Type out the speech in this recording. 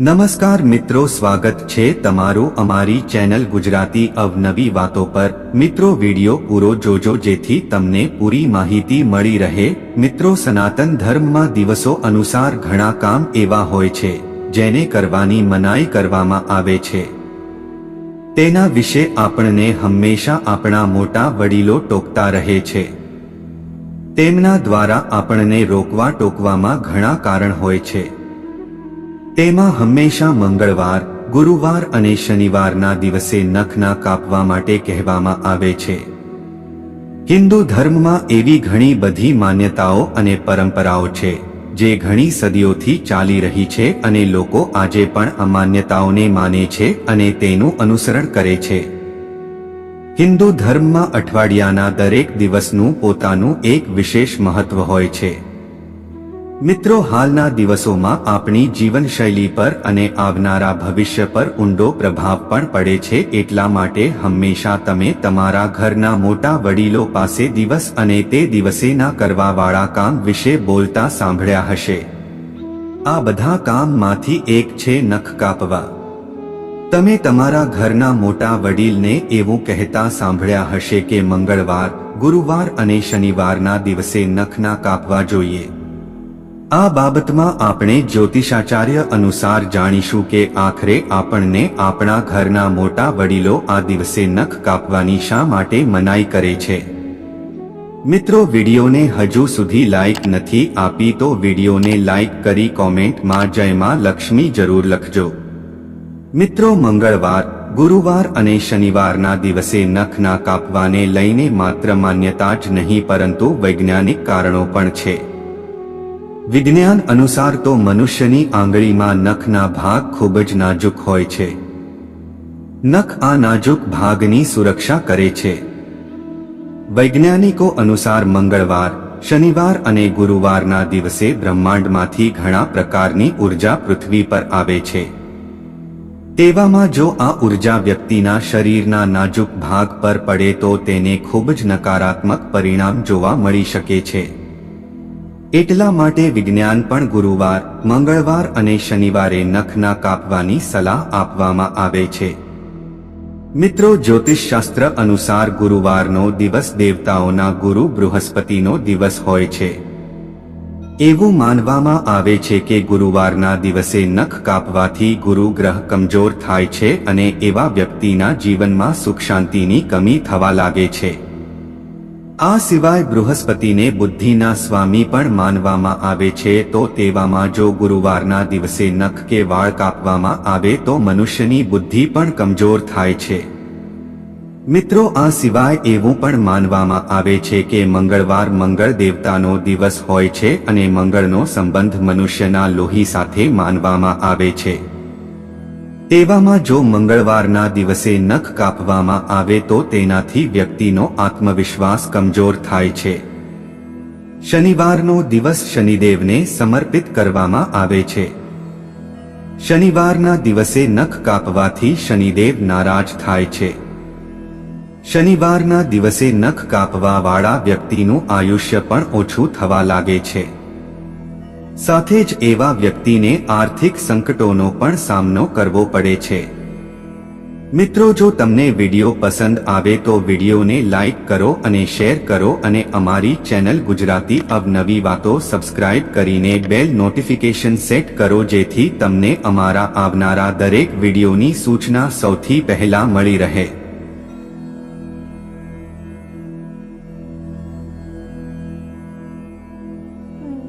નમસ્કાર મિત્રો, સ્વાગત છે તમારું અમારી ચેનલ ગુજરાતી અવનવી વાતો પર. મિત્રો, વિડિયો પૂરો જોજો જેથી તમને પૂરી માહિતી મળી રહે. મિત્રો, સનાતન ધર્મમાં દિવસો અનુસાર ઘણા કામ એવા હોય છે, જેને કરવાની મનાઈ કરવામાં આવે છે. તેના વિશે આપણને હંમેશા આપણા મોટા વડીલો ટોકતા રહે છે. તેમના દ્વારા આપણને રોકવા ટોકવામાં ઘણા કારણ હોય છે. તેમાં હંમેશા મંગળવાર, ગુરુવાર અને શનિવારના દિવસે નખના કાપવા માટે કહેવામાં આવે છે. હિન્દુ ધર્મમાં એવી ઘણી બધી માન્યતાઓ અને પરંપરાઓ છે, જે ઘણી સદીઓથી ચાલી રહી છે અને લોકો આજે પણ આ માન્યતાઓને માને છે અને તેનું અનુસરણ કરે છે. હિન્દુ ધર્મમાં અઠવાડિયાના દરેક દિવસનું પોતાનું એક વિશેષ મહત્વ હોય છે. મિત્રો, હાલના દિવસોમાં આપણી જીવનશૈલી પર અને આવનારા ભવિષ્ય પર ઊંડો પ્રભાવ પણ પડે છે. એટલા માટે હંમેશા તમે તમારા ઘરના મોટા વડીલો પાસે દિવસ અને તે દિવસેના કરવાવાળા કામ વિશે બોલતા સાંભળ્યા હશે. આ બધા કામમાંથી એક છે નખ કાપવા. તમે તમારા ઘરના મોટા વડીલને એવું કહેતા સાંભળ્યા હશે કે મંગળવાર, ગુરુવાર અને શનિવારના દિવસે નખના કાપવા જોઈએ. આ બાબતમાં આપણે જ્યોતિષાચાર્ય અનુસાર જાણીશું કે આખરે આપણને આપણા ઘરના મોટા વડીલો આ દિવસે નખ કાપવાની શા માટે મનાઈ કરે છે. મિત્રો, વિડીયોને હજુ સુધી લાઈક નથી આપી તો વિડીયોને લાઈક કરી કોમેન્ટમાં જયમાં લક્ષ્મી જરૂર લખજો. મિત્રો, મંગળવાર, ગુરુવાર અને શનિવારના દિવસે નખના કાપવાને લઈને માત્ર માન્યતા જ નહીં પરંતુ વૈજ્ઞાનિક કારણો પણ છે. વિજ્ઞાન અનુસાર તો મનુષ્યની આંગળીમાં નખના ભાગ ખૂબ જ નાજુક હોય છે. નખ આ નાજુક ભાગની સુરક્ષા કરે છે. વૈજ્ઞાનિકો અનુસાર મંગળવાર, શનિવાર અને ગુરુવારના દિવસે બ્રહ્માંડમાંથી ઘણા પ્રકારની ઊર્જા પૃથ્વી પર આવે છે. તેવામાં જો આ ઊર્જા વ્યક્તિના શરીરના નાજુક ભાગ પર પડે તો તેને ખૂબ જ નકારાત્મક પરિણામ જોવા મળી શકે છે. એટલા માટે વિજ્ઞાન પણ ગુરુવાર, મંગળવાર અને શનિવારે નખના કાપવાની સલાહ આપવામાં આવે છે. મિત્રો, જ્યોતિષશાસ્ત્ર અનુસાર ગુરુવારનો દિવસ દેવતાઓના ગુરુ બૃહસ્પતિનો દિવસ હોય છે. એવું માનવામાં આવે છે કે ગુરુવારના દિવસે નખ કાપવાથી ગુરુ ગ્રહ કમજોર થાય છે અને એવા વ્યક્તિના જીવનમાં સુખ શાંતિની કમી થવા લાગે છે. આ સિવાય બૃહસ્પતિને બુદ્ધિના સ્વામી પણ માનવામાં આવે છે, તો તેવામાં જો ગુરુવારના દિવસે નખ કે વાળ કાપવામાં આવે તો મનુષ્યની બુદ્ધિ પણ કમજોર થાય છે. મિત્રો, આ સિવાય એવું પણ માનવામાં આવે છે કે મંગળવાર મંગળ દેવતાનો દિવસ હોય છે અને મંગળનો સંબંધ મનુષ્યના લોહી સાથે માનવામાં આવે છે. તેવામાં જો મંગળવારના દિવસે નખ કાપવામાં આવે તો તેનાથી વ્યક્તિનો આત્મવિશ્વાસ કમજોર થાય છે. શનિવારનો દિવસ શનિદેવને સમર્પિત કરવામાં આવે છે. શનિવારના દિવસે નખ કાપવાથી શનિદેવ નારાજ થાય છે. શનિવારના દિવસે નખ કાપવાવાળા વ્યક્તિનું આયુષ્ય પણ ઓછું થવા લાગે છે. સાથે જ એવા વ્યક્તિને આર્થિક સંકટોનો પણ સામનો કરવો પડે છે. મિત્રો, જો તમને વીડિયો પસંદ આવે તો વિડીયોને લાઈક કરો અને શેર કરો અને અમારી ચેનલ ગુજરાતી અવનવી વાતો સબસ્ક્રાઇબ કરીને બેલ નોટિફિકેશન સેટ કરો જેથી તમને અમારા આવનારા દરેક વિડીયોની સૂચના સૌથી પહેલા મળી રહે.